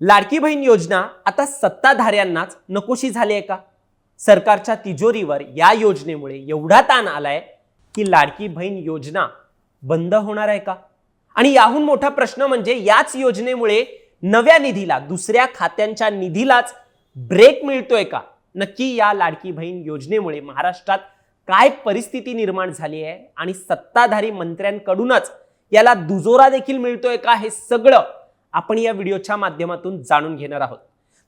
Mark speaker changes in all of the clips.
Speaker 1: लाडकी बहीण योजना आता सत्ताधाऱ्यांनाच नकोशी झाली आहे का? सरकारच्या तिजोरीवर या योजनेमुळे एवढा ताण आलाय की लाडकी बहीण योजना बंद होणार आहे का? आणि याहून मोठा प्रश्न म्हणजे याच योजनेमुळे नव्या निधीला दुसऱ्या खात्यांच्या निधीलाच ब्रेक मिळतोय का? नक्की या लाडकी बहीण योजनेमुळे महाराष्ट्रात काय परिस्थिती निर्माण झाली आहे? आणि सत्ताधारी मंत्र्यांकडूनच याला दुजोरा देखील मिळतोय का हे सगळं आपण या व्हिडिओच्या माध्यमातून जाणून घेणार आहोत.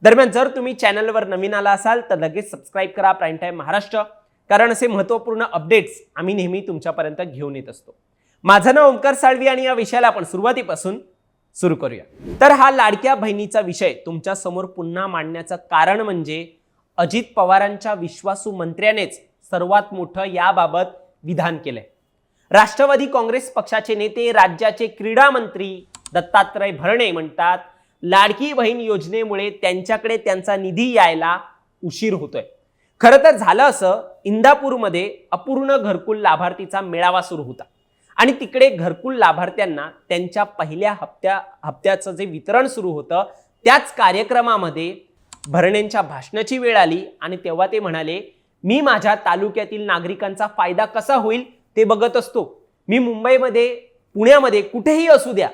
Speaker 1: दरम्यान जर तुम्ही चॅनलवर नवीन आला असाल तर लगेच सबस्क्राईब करा प्राईम टाईम महाराष्ट्र कारण असे महत्त्वपूर्ण अपडेट्स आम्ही नेहमी तुमच्यापर्यंत घेऊन येत असतो. माझं नाव ओंकार साळवी आणि या विषयाला आपण सुरुवातीपासून सुरू करूया. तर हा लाडक्या बहिणीचा विषय तुमच्यासमोर पुन्हा मांडण्याचं कारण म्हणजे अजित पवारांच्या विश्वासू मंत्र्यानेच सर्वात मोठं याबाबत विधान केलंय. राष्ट्रवादी काँग्रेस पक्षाचे नेते राज्याचे क्रीडा मंत्री दत्तात्रय भरणे म्हणतात. लाडकी बहीण योजनेमुळे त्यांच्याकडे त्यांचा निधी यायला उशीर होतोय. खरं तर झालं असं इंदापूरमध्ये अपूर्ण घरकुल लाभार्थीचा मेळावा सुरू होता. आणि तिकडे घरकुल लाभार्थ्यांना त्यांच्या पहिल्या हप्त्या हप्त्याचं जे वितरण सुरू होतं त्याच कार्यक्रमामध्ये भरणेंच्या भाषणाची वेळ आली आणि तेव्हा ते म्हणाले मी माझ्या तालुक्यातील नागरिकांचा फायदा कसा होईल ते बघत असतो. मी मुंबईमध्ये पुण्यामध्ये कुठेही असू द्या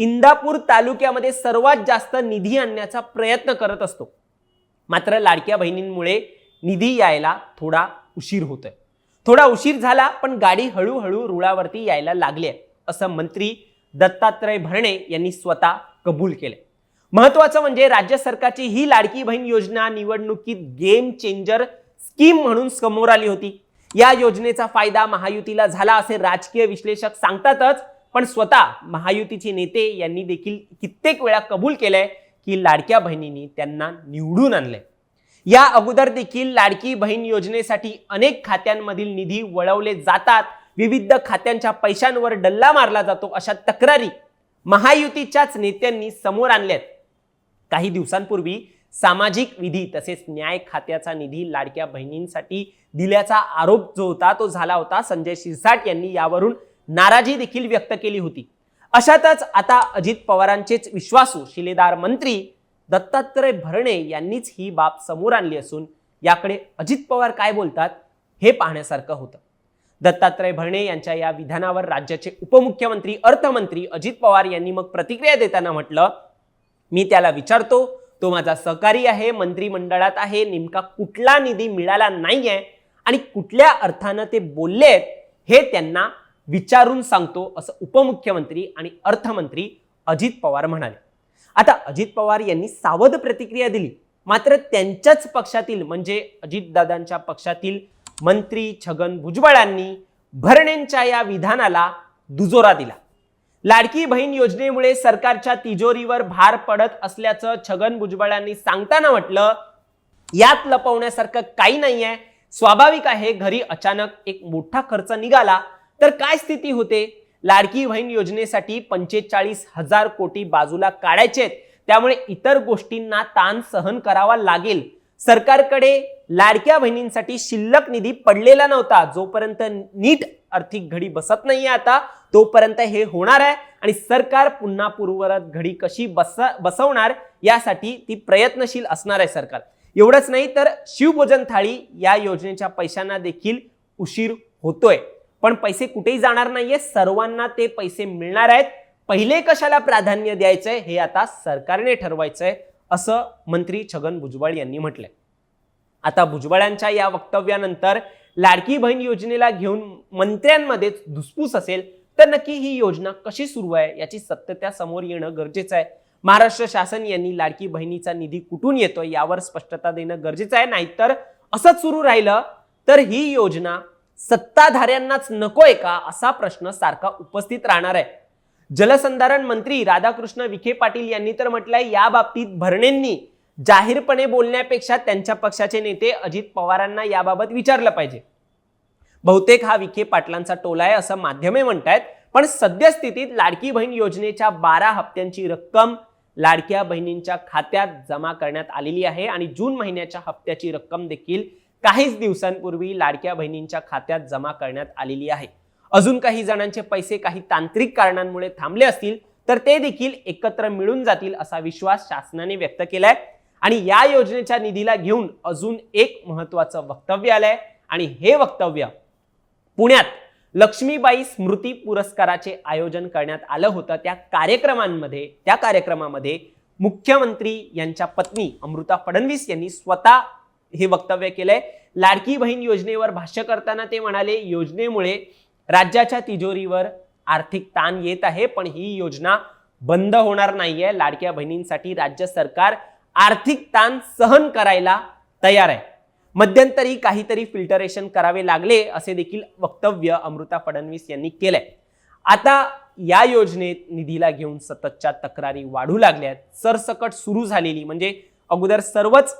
Speaker 1: इंदापूर तालुक्यामध्ये सर्वात जास्त निधी आणण्याचा प्रयत्न करत असतो. मात्र लाडक्या बहिणींमुळे निधी यायला थोडा उशीर होतोय. थोडा उशीर झाला पण गाडी हळूहळू रुळावरती यायला लागली आहे असं मंत्री दत्तात्रय भरणे यांनी स्वतः कबूल केले महत्वाचं म्हणजे राज्य सरकारची ही लाडकी बहीण योजना निवडणुकीत गेम चेंजर स्कीम म्हणून समोर आली होती. या योजनेचा फायदा महायुतीला झाला असे राजकीय विश्लेषक सांगतातच पण स्वतः महायुतीचे नेते यांनी देखील कित्येक वेळा कबूल केलंय की लाडक्या बहिणींनी त्यांना निवडून आणलंय. या अगोदर देखील लाडकी बहीण योजनेसाठी अनेक खात्यांमधील निधी वळवले जातात. विविध खात्यांच्या पैशांवर डल्ला मारला जातो अशा तक्रारी महायुतीच्याच नेत्यांनी समोर आणल्यात. काही दिवसांपूर्वी सामाजिक विधी तसेच न्याय खात्याचा निधी लाडक्या बहिणींसाठी दिल्याचा आरोप जो होता तो झाला होता. संजय शिरसाट यांनी यावरून नाराजी देखील व्यक्त केली होती. अशातच आता अजित पवारांचेच विश्वासू शिलेदार मंत्री दत्तात्रय भरणे यांनीच ही बाब समोर आणली असून याकडे अजित पवार काय बोलतात हे पाहण्यासारखं होतं. दत्तात्रय भरणे यांच्या या विधानावर राज्याचे उपमुख्यमंत्री अर्थमंत्री अजित पवार यांनी मग प्रतिक्रिया देताना म्हटलं मी त्याला विचारतो तो माझा सहकारी आहे मंत्रिमंडळात आहे नेमका कुठला निधी मिळाला नाहीये आणि कुठल्या अर्थानं ते बोलले हे त्यांना विचारून सांगतो असं उपमुख्यमंत्री आणि अर्थमंत्री अजित पवार म्हणाले. आता अजित पवार यांनी सावध प्रतिक्रिया दिली. मात्र त्यांच्याच पक्षातील म्हणजे अजितदादांच्या पक्षातील मंत्री छगन भुजबळांनी भरणेंच्या या विधानाला दुजोरा दिला. लाडकी बहीण योजनेमुळे सरकारच्या तिजोरीवर भार पडत असल्याचं छगन भुजबळांनी सांगताना म्हटलं यात लपवण्यासारखं काही नाहीये. स्वाभाविक आहे घरी अचानक एक मोठा खर्च निघाला. तर काय स्थिती होते? लाडकी बहीण योजनेसाठी पंचेचाळीस हजार कोटी बाजूला काढायचे त्यामुळे इतर गोष्टींना ताण सहन करावा लागेल. सरकारकडे लाडक्या बहिणींसाठी शिल्लक निधी पडलेला नव्हता. जोपर्यंत नीट आर्थिक घडी बसत नाहीये आता तोपर्यंत हे होणार आहे. आणि सरकार पुन्हा पूर्वरत घडी कशी बस बसवणार यासाठी ती प्रयत्नशील असणार आहे सरकार. एवढंच नाही तर शिवभोजन थाळी या योजनेच्या पैशांना देखील उशीर होतोय. पण पैसे कुठेही जाणार नाहीये. सर्वांना ते पैसे मिळणार आहेत. पहिले कशाला प्राधान्य द्यायचंय? हे आता सरकारने ठरवायचंय असं मंत्री छगन भुजबळ यांनी म्हटलंय. आता भुजबळांच्या या वक्तव्यानंतर लाडकी बहीण योजनेला घेऊन मंत्र्यांमध्ये धुसफूस असेल तर नक्की ही योजना कशी सुरू आहे याची सत्यता समोर येणं गरजेचं आहे. महाराष्ट्र शासन यांनी लाडकी बहिणीचा निधी कुठून येतोय यावर स्पष्टता देणं गरजेचं आहे. नाहीतर असंच सुरू राहिलं तर ही योजना सत्ताधाऱ्यांनाच नकोय का असा प्रश्न सारखा उपस्थित राहणार आहे. जलसंधारण मंत्री राधाकृष्ण विखे पाटील यांनी तर म्हटलंय या बाबतीत भरणेंनी जाहीरपणे बोलण्यापेक्षा त्यांच्या पक्षाचे नेते अजित पवारांना याबाबत विचारलं पाहिजे. बहुतेक हा विखे पाटलांचा टोला आहे असं माध्यमे म्हणतायत पण सद्यस्थितीत लाडकी बहीण योजनेच्या बारा हप्त्यांची रक्कम लाडक्या बहिणींच्या खात्यात जमा करण्यात आलेली आहे आणि जून महिन्याच्या हप्त्याची रक्कम देखील काहीच दिवसांपूर्वी लाडक्या बहिणींच्या खात्यात जमा करण्यात आलेली आहे. अजून काही जणांचे पैसे काही तांत्रिक कारणांमुळे थांबले असतील तर ते देखील एकत्र मिळून जातील असा विश्वास शासनाने व्यक्त केलाय. आणि या योजनेच्या निधीला घेऊन अजून एक महत्वाचं वक्तव्य आलंय. आणि हे वक्तव्य पुण्यात लक्ष्मीबाई स्मृती पुरस्काराचे आयोजन करण्यात आलं होतं. त्या कार्यक्रमांमध्ये त्या कार्यक्रमामध्ये मुख्यमंत्री यांच्या पत्नी अमृता फडणवीस यांनी स्वतः हे वक्तव्य केलंय. लाडकी बहीण योजनेवर भाष्य करताना ते म्हणाले योजनेमुळे राज्याच्या तिजोरीवर आर्थिक ताण येत आहे पण ही योजना बंद होणार नाहीये. लाडक्या बहिणींसाठी राज्य सरकार आर्थिक ताण सहन करायला तयार आहे. मध्यंतरी काहीतरी फिल्टरेशन करावे लागले असे देखील वक्तव्य अमृता फडणवीस यांनी केलंय. आता या योजनेत निधीला घेऊन सततच्या तक्रारी वाढू लागल्यात. सरसकट सुरू झालेली म्हणजे अगोदर सर्वच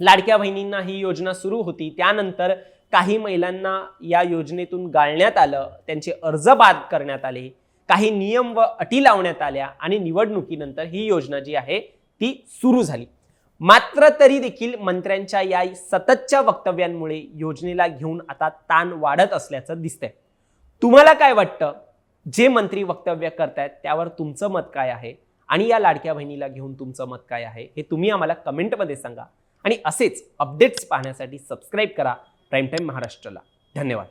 Speaker 1: लाडक्या बहिणींना ही योजना सुरू होती. त्यानंतर काही महिलांना या योजनेतून गाळण्यात आलं. त्यांचे अर्ज बाद करण्यात आले. काही नियम व अटी लावण्यात आल्या आणि निवडणुकीनंतर ही योजना जी आहे ती सुरू झाली. मात्र तरी देखील मंत्र्यांच्या या सततच्या वक्तव्यांमुळे योजनेला घेऊन आता ताण वाढत असल्याचं दिसतंय. तुम्हाला काय वाटतं? जे मंत्री वक्तव्य करतायत त्यावर तुमचं मत काय आहे? आणि या लाडक्या बहिणीला घेऊन तुमचं मत काय आहे? हे तुम्ही आम्हाला कमेंटमध्ये सांगा. आणि असेच अपडेट्स पाहण्यासाठी सबस्क्राईब करा. प्राईम टाईम महाराष्ट्राला. धन्यवाद.